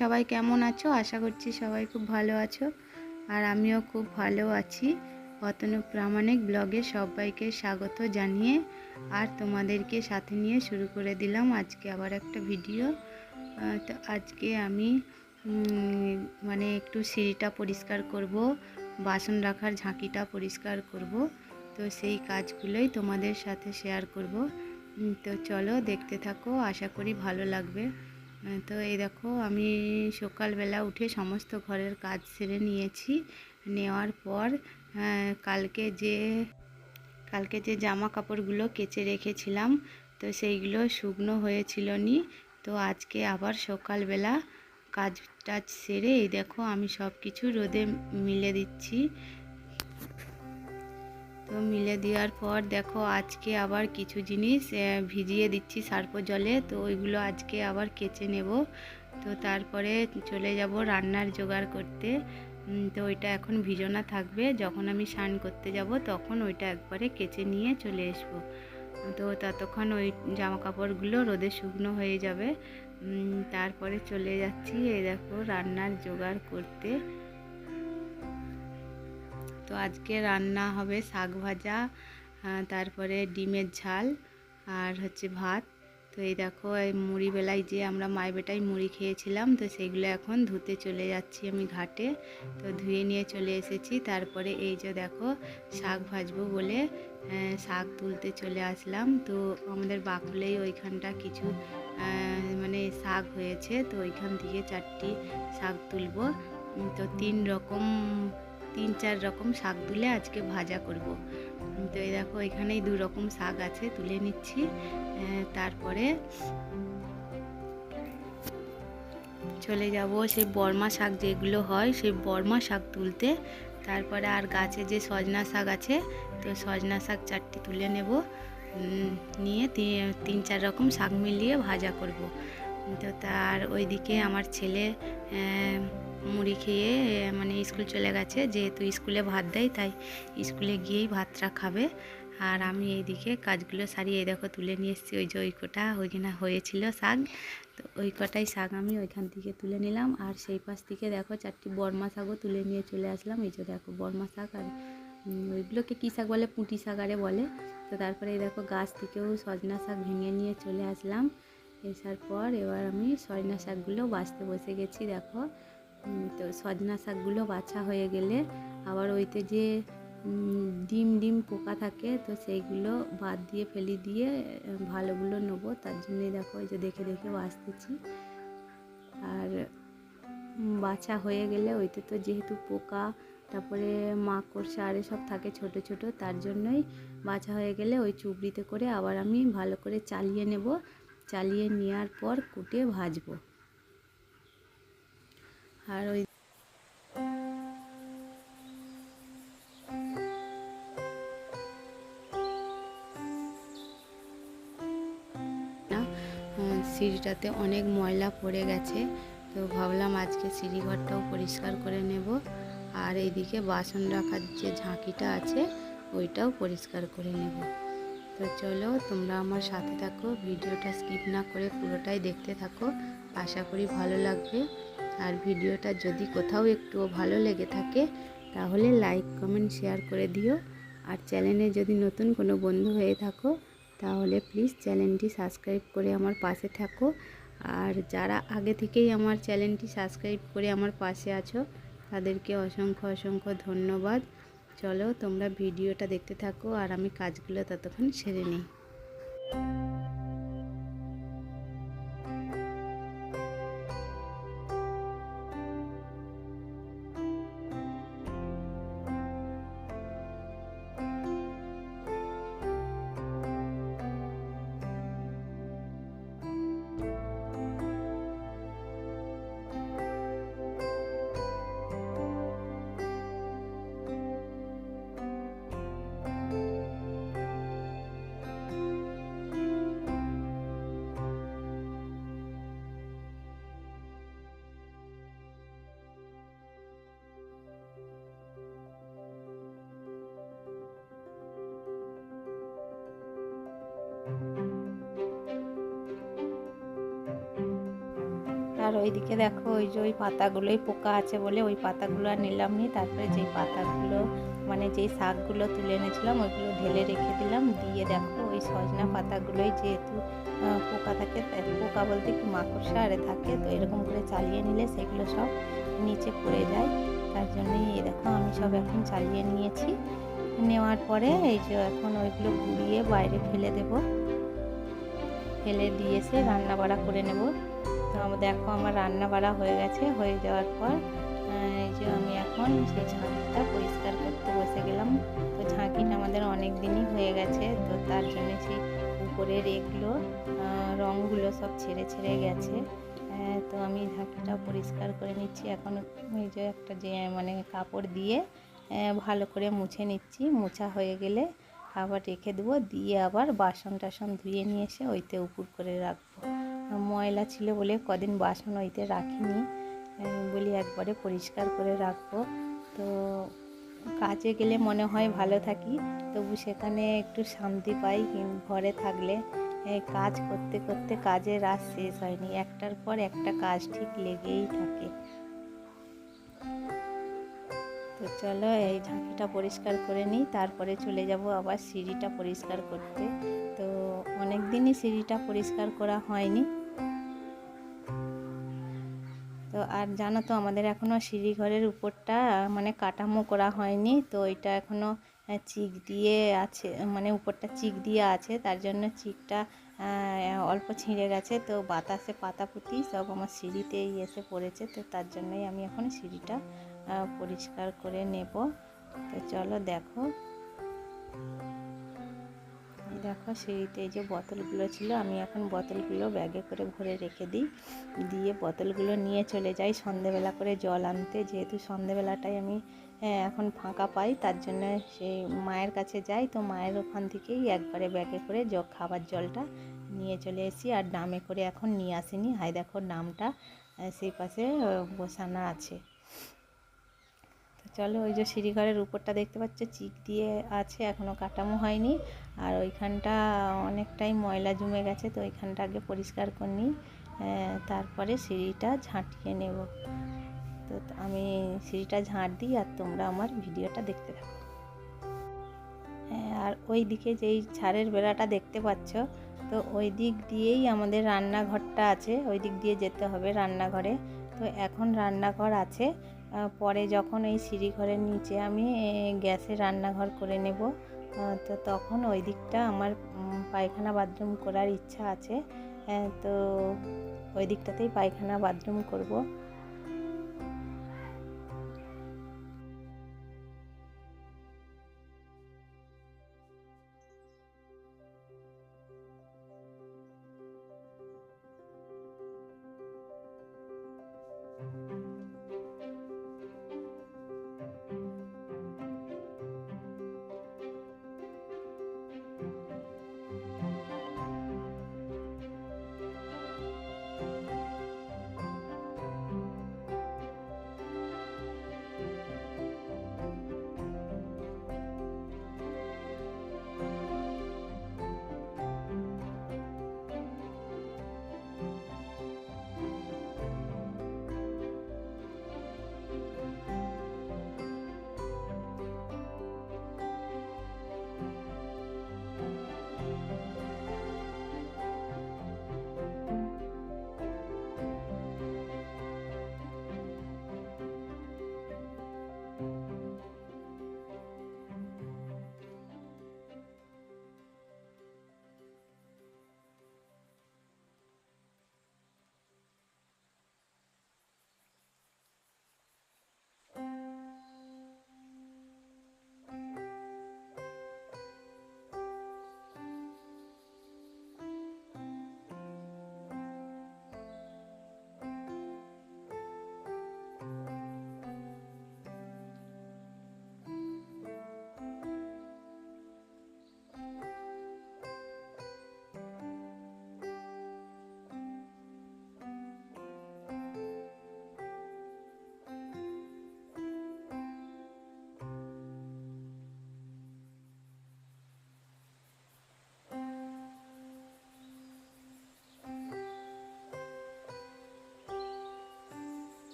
সবাই কেমন আছো? আশা করছি সবাই খুব ভালো আছো। আর আমিও খুব ভালো আছি। অতনু প্রামাণিক ব্লগে সবাইকে স্বাগত জানিয়ে আর তোমাদেরকে সাথে নিয়ে শুরু করে দিলাম আজকে আবার একটা ভিডিও। তো আজকে আমি মানে একটু সিঁড়িটা পরিষ্কার করব, বাসন রাখার ঝাঁকিটা পরিষ্কার করব। তো সেই কাজগুলোই তোমাদের সাথে শেয়ার করব। তো চলো দেখতে থাকো, আশা করি ভালো লাগবে। তো এই দেখো আমি সকালবেলা উঠে সমস্ত ঘরের কাজ সেরে নিয়েছি। নেওয়ার পর আহ, কালকে যে কালকে যে জামা কাপড়গুলো কেচে রেখেছিলাম তো সেইগুলো শুকনো হয়েছিল নি তো আজকে আবার সকালবেলা কাজ টাজ সেরে এই দেখো আমি সব কিছু রোদে মিলে দিচ্ছি। তো মিলে দেওয়ার পর দেখো আজকে আবার কিছু জিনিস ভিজিয়ে দিচ্ছি সার্প জলে। তো ওইগুলো আজকে আবার কেচে নেব। তো তারপরে চলে যাব রান্নার জোগাড় করতে। তো ওইটা এখন ভিজনা থাকবে। যখন আমি স্নান করতে যাব তখন ওইটা একবারে কেচে নিয়ে চলে আসব। তো ততক্ষণ ওই জামা কাপড়গুলো রোদে শুকনো হয়ে যাবে। তারপরে চলে যাচ্ছি এই দেখো রান্নার জোগাড় করতে। তো আজকে রান্না হবে শাক ভাজা তারপরে ডিমের ঝাল আর হচ্ছে ভাত। তো এই দেখো, এই মুড়ি বেলায় যে আমরা মাই বেটায় মুড়ি খেয়েছিলাম, তো সেগুলো এখন ধুতে চলে যাচ্ছি আমি ঘাটে। তো ধুয়ে নিয়ে চলে এসেছি। তারপরে এই যে দেখো, শাক ভাজবো বলে শাক তুলতে চলে আসলাম। তো আমাদের বাকুলেই ওইখানটা কিছু মানে শাক হয়েছে। তো ওইখান থেকে চারটি শাক তুলবো। তো তিন রকম তিন চার রকম শাক তুলে আজকে ভাজা করব। তো এই দেখো, এখানেই দু রকম শাক আছে, তুলে নিচ্ছি। তারপরে চলে যাব সেই বর্মা শাক যেগুলো হয়, সেই বর্মা শাক তুলতে। তারপরে আর গাছে যে সজনা শাক আছে, তো সজনা শাক চারটি তুলে নেব। নিয়ে তিন চার রকম শাক মিলিয়ে ভাজা করব। তো তার ওইদিকে আমার ছেলে মুড়ি খেয়ে মানে স্কুল চলে গেছে। যেহেতু স্কুলে ভাত দেয়, তাই স্কুলে গিয়েই ভাতটা খাবে। আর আমি এইদিকে কাজগুলো সারিয়ে, দেখো, তুলে নিয়ে এসেছি। ওই যে ওই কোটা ওইখানে হয়েছিল শাক। তো ওই কটাই শাক আমি ওইখান থেকে তুলে নিলাম। আর সেই পাশ থেকে, দেখো, চারটি বর্মা শাকও তুলে নিয়ে চলে আসলাম। এই যে, দেখো, বর্মা শাক আর ওইগুলোকে কী শাক বলে? পুঁটি শাক আরে বলে। তো তারপরে, এই দেখো, গাছ থেকেও সজনা শাক ভেঙে নিয়ে চলে আসলাম। এসার পর এবার আমি সজনা শাকগুলো বাছতে বসে গেছি, দেখো। তো সজনা শাকগুলো বাছা হয়ে গেলে আবার ওইতে যে ডিম ডিম পোকা থাকে, তো সেইগুলো বাদ দিয়ে ফেলি দিয়ে ভালোগুলো নেব। তার জন্যই দেখো ওই যে দেখে দেখে বাছতেছি আর বাছা হয়ে গেলে ওইতে তো যেহেতু পোকা, তারপরে মাকড়সা আর সব থাকে ছোট ছোট, তার জন্যই বাছা হয়ে গেলে ওই চুবড়িতে করে আবার আমি ভালো করে চালিয়ে নেব। চালিয়ে নেওয়ার পর কুটে ভাজবো। আর ওই সিঁড়িটাতে অনেক ময়লা পড়ে গেছে, তো ভাবলাম আজকে সিঁড়িঘরটাও পরিষ্কার করে নেব। আর এইদিকে বাসন রাখার যে ঝাঁকিটা আছে, ওইটাও পরিষ্কার করে নেব। তো চলো তোমরা আমার সাথে থাকো, ভিডিওটা স্কিপ না করে পুরোটাই দেখতে থাকো, আশা করি ভালো লাগবে। আর ভিডিওটা যদি কোথাও একটুও ভালো লেগে থাকে, তাহলে লাইক কমেন্ট শেয়ার করে দিও। আর চ্যানেলে যদি নতুন কোনো বন্ধু হয়ে থাকো, তাহলে প্লিজ চ্যানেলটি সাবস্ক্রাইব করে আমার পাশে থাকো। আর যারা আগে থেকেই আমার চ্যানেলটি সাবস্ক্রাইব করে আমার পাশে আছো, তাদেরকে অসংখ্য অসংখ্য ধন্যবাদ। চলো তোমরা ভিডিওটা দেখতে থাকো আর আমি কাজগুলো ততক্ষণ সেরে নিই। আর ওইদিকে দেখো, ওই যে ওই পাতাগুলোই পোকা আছে বলে ওই পাতাগুলো আর নিলাম নি। তারপরে যেই পাতাগুলো মানে যেই শাকগুলো তুলে এনেছিলাম, ওইগুলো ঢেলে রেখে দিলাম। দিয়ে দেখো, ওই সজনা পাতাগুলোই যেহেতু পোকা থাকে পোকা বলতে কি মাকড়সা আরে থাকে, তো এরকম করে চালিয়ে নিলে সেগুলো সব নিচে পড়ে যায়। তার জন্যই দেখো, আমি সব এখন চালিয়ে নিয়েছি। নেওয়ার পরে এই যে এখন ওইগুলো গুঁড়িয়ে বাইরে ফেলে দেব। ফেলে দিয়ে এসে রান্না বাড়া করে নেব। তো দেখো আমার রান্না বাড়া হয়ে গেছে। হয়ে যাওয়ার পর এই যে আমি এখন সেই ঝাঁকিটা পরিষ্কার করতে বসে গেলাম। তো ঝাঁকিটা আমাদের অনেক দিনই হয়ে গেছে। তো তার জন্য সেই উপরের এগুলো রঙগুলো সব ছেড়ে ছেড়ে গেছে। তো আমি ঝাঁকিটা পরিষ্কার করে নিচ্ছি। এখন এই যে একটা যে মানে কাপড় দিয়ে ভালো করে মুছে নিচ্ছি। মোছা হয়ে গেলে আবার রেখে দেবো। দিয়ে আবার বাসন টাসন ধুয়ে নিয়ে এসে ওইতে উপর করে রাখব। ময়লা ছিল বলে কদিন বাসন ওইতে রাখিনি। বলি একবারে পরিষ্কার করে রাখব। তো কাজে গেলে মনে হয় ভালো থাকি। তবু সেখানে একটু শান্তি পাই। ঘরে থাকলে কাজ করতে করতে কাজের রাত শেষ হয়নি। একটার পর একটা কাজ ঠিক লেগেই থাকে। তো চলো এই ঝাঁকিটা পরিষ্কার করে নিই। তারপরে চলে যাব আবার সিঁড়িটা পরিষ্কার করতে। তো অনেক দিনই সিঁড়িটা পরিষ্কার করা হয়নি। তো আর জানো তো, আমাদের এখনও সিঁড়ি ঘরের উপরটা মানে কাঠামো করা হয়নি। তো এটা এখনও চিক দিয়ে আছে মানে উপরটা চিক দিয়ে আছে। তার জন্য চিকটা অল্প ছিঁড়ে গেছে। তো বাতাসে পাতা পাতাপুতি সব আমার সিঁড়িতেই এসে পড়েছে। তো তার জন্যই আমি এখন সিঁড়িটা পরিষ্কার করে নেব। তো চলো দেখো। দেখো সিঁড়িতে যে বোতলগুলো ছিল, আমি এখন বোতলগুলো ব্যাগে করে ভরে রেখে দিই। দিয়ে বোতলগুলো নিয়ে চলে যাই সন্ধেবেলা করে জল আনতে। যেহেতু সন্ধেবেলাটাই আমি হ্যাঁ, এখন ফাঁকা পাই তার জন্য সেই মায়ের কাছে যাই। তো মায়ের ওখান থেকেই একবারে ব্যাগে করে জগ খাবার জলটা নিয়ে চলে এসি আর ডামে করে এখন নিয়ে আসিনি। হাই দেখো ডামটা সেই পাশে বসানো আছে। তো চলো ওই যে সিঁড়িঘরের উপরটা দেখতে পাচ্ছ চিক দিয়ে আছে এখনও কাটামো হয়নি। আর ওইখানটা অনেকটাই ময়লা জমে গেছে তো ওইখানটা আগে পরিষ্কার করে নিই তারপরে সিঁড়িটা ঝাঁটিয়ে নেব। তো আমি সিঁড়িটা ঝাঁট দিই আর তোমরা আমার ভিডিওটা দেখতে থাকো। হ্যাঁ আর ওই দিকে যেই ছাড়ের বেড়াটা দেখতে পাচ্ছ তো ওই দিক দিয়েই আমাদের রান্নাঘরটা আছে ওই দিক দিয়ে যেতে হবে রান্নাঘরে। তো এখন রান্নাঘর আছে পরে যখন এই সিঁড়িঘরের নিচে আমি গ্যাসে রান্নাঘর করে নেব তো তখন ওই দিকটা আমার পায়খানা বাথরুম করার ইচ্ছা আছে আহ, তো ওই দিকটাতেই পায়খানা বাথরুম করব।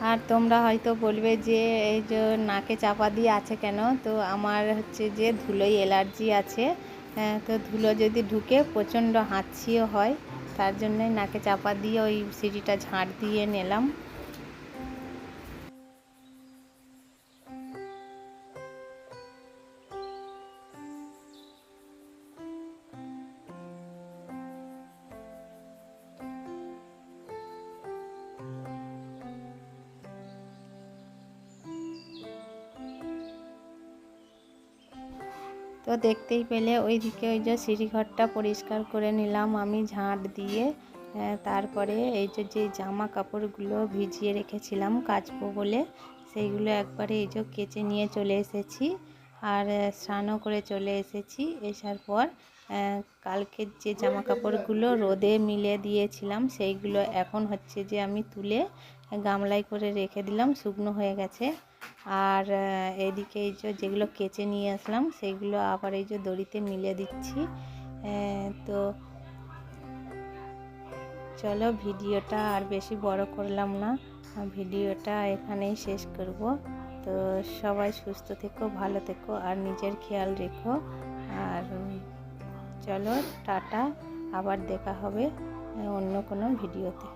আর তোমরা হয়তো বলবে যে এই যে নাকে চাপা দিয়ে আছে কেন? তো আমার হচ্ছে যে ধুলোই অ্যালার্জি আছে। হ্যাঁ, তো ধুলো যদি ঢুকে প্রচণ্ড হাঁচিও হয় তার জন্যে নাকে চাপা দিয়ে ওই সিঁড়িটা ঝাঁট দিয়ে নিলাম। তো দেখতেই পেলে ওইদিকে ওই যে সিঁড়িঘরটা পরিষ্কার করে নিলাম আমি ঝাঁট দিয়ে। তারপরে এই যে যে জামা কাপড়গুলো ভিজিয়ে রেখেছিলাম কাচবো বলে, সেইগুলো একবারে এই যে কেচে নিয়ে চলে এসেছি আর স্নানও করে চলে এসেছি। এসার পর কালকের যে জামা কাপড়গুলো রোদে মিলে দিয়েছিলাম সেইগুলো এখন হচ্ছে যে আমি তুলে গামলায় করে রেখে দিলাম, শুকনো হয়ে গেছে। আর এদিকে এই যেগুলো কেচে নিয়ে আসলাম সেইগুলো আবার এই যে দড়িতে মিলে দিচ্ছি। তো চলো ভিডিওটা আর বেশি বড় করলাম না, ভিডিওটা এখানেই শেষ করব। তো সবাই সুস্থ থেকো, ভালো থেকো, আর নিজের খেয়াল রেখো। আর চলো টাটা, আবার দেখা হবে অন্য কোনো ভিডিওতে।